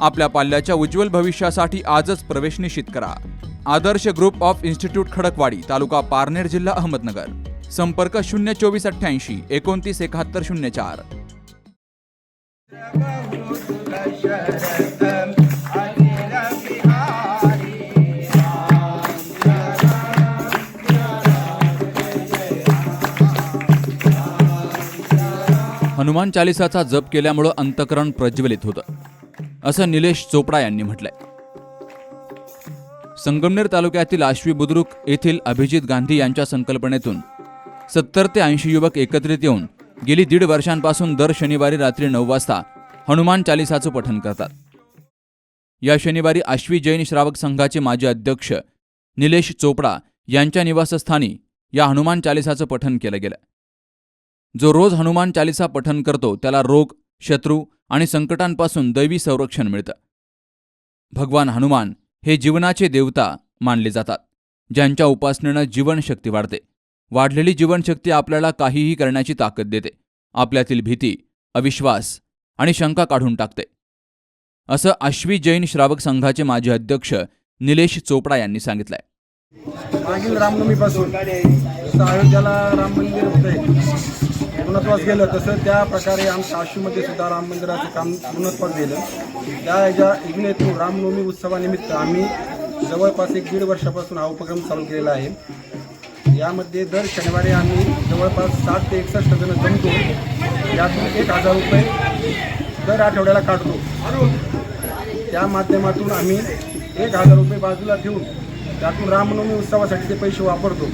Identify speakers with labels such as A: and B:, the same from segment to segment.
A: आपल्या पाल्याच्या उज्ज्वल भविष्यासाठी आजच प्रवेश निश्चित करा. Adarsh group of institute Khadakwadi taluka Parner जिल्हा अहमदनगर. संपर्क शून्य चोवीस अठ्ठ्याऐंशी एकोणतीस एकाहत्तर शून्य चार. हनुमान चालिसाचा जप केल्यामुळं अंतकरण प्रज्वलित होतं. असं निलेश चोपडा यांनी म्हटलंय. संगमनेर तालुक्यातील आश्वी बुद्रुक येथील अभिजित गांधी यांच्या संकल्पनेतून सत्तर ते ऐंशी युवक एकत्रित येऊन गेली दीड वर्षांपासून दर शनिवारी रात्री नऊ वाजता हनुमान चालिसाचं पठण करतात. या शनिवारी आश्वी जैन श्रावक संघाचे माजी अध्यक्ष निलेश चोपडा यांच्या निवासस्थानी या हनुमान चालिसाचं पठण केलं गेलं. जो रोज हनुमान चालिसा पठन करतो त्याला रोग शत्रू आणि संकटांपासून दैवी संरक्षण मिळतं. भगवान हनुमान हे जीवनाचे देवता मानले जातात ज्यांच्या उपासनेनं जीवनशक्ती वाढते. वाढलेली जीवनशक्ती आपल्याला काहीही करण्याची ताकद देते. आपल्यातील भीती अविश्वास आणि शंका काढून टाकते. असं आश्वी जैन श्रावक संघाचे माजी अध्यक्ष निलेश चोपडा यांनी सांगितलंय.
B: मागील रामनवमीपासून जसं अयोध्याला राम मंदिर होतंय पूर्णत्वास गेलं तसं त्या प्रकारे आमच्या काशीमध्ये सुद्धा राम मंदिराचं काम पूर्णत्वास गेलं. त्या ज्या इग्नेतून रामनवमी उत्सवानिमित्त आम्ही जवळपास एक दीड वर्षापासून हा उपक्रम चालू केलेला आहे. यामध्ये दर शनिवारी आम्ही जवळपास सात ते एकसष्ट जण जमतो. यातून एक हजार रुपये दर आठवड्याला काढतो. त्या माध्यमातून आम्ही एक हजार रुपये बाजूला ठेवून त्यातून रामनवमी उत्सवासाठी ते पैसे वापरतो.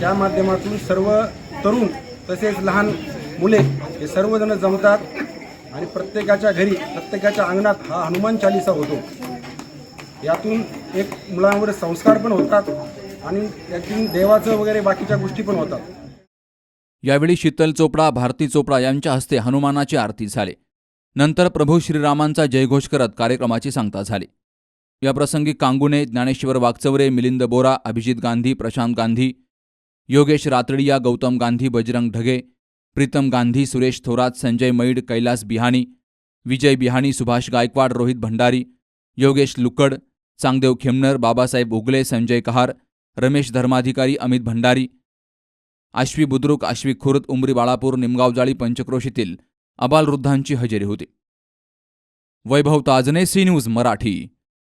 B: त्या माध्यमातून सर्व तरुण तसेच लहान मुले हे सर्वजण जमतात आणि प्रत्येकाच्या घरी प्रत्येकाच्या अंगणात हा हनुमान चालिसा होतो. यातून एक मुलांवर संस्कार पण होतात आणि त्यातून देवाचं वगैरे बाकीच्या गोष्टी पण होतात.
A: यावेळी शीतल चोपडा भारती चोपडा यांच्या हस्ते हनुमानाची आरती झाली. नंतर प्रभू श्रीरामांचा जयघोष करत कार्यक्रमाची सांगता झाली. याप्रसंगी कांगुणे ज्ञानेश्वर वागचवरे मिलिंद बोरा अभिजित गांधी प्रशांत गांधी योगेश रातडिया गौतम गांधी बजरंग ढगे प्रीतम गांधी सुरेश थोरात संजय मैड कैलास बिहाणी विजय बिहाणी सुभाष गायकवाड रोहित भंडारी योगेश लुकड चांगदेव खेमनर बाबासाहेब उगले संजय कहार रमेश धर्माधिकारी अमित भंडारी आश्वी बुद्रुक आश्वी खुर्द उमरी बाळापूर निमगावजाळी पंचक्रोशीतील अबालवृद्धांची हजेरी होती. Vaibhav Tajane C news Marathi.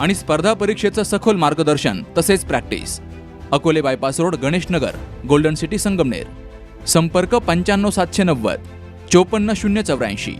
A: आणि स्पर्धा परीक्षेचं सखोल मार्गदर्शन तसेच practice. Akole bypass road Ganeshnagar golden city Sangamner. संपर्क पंच्याण्णव सातशे नव्वद चोपन्न शून्य चौऱ्याऐंशी.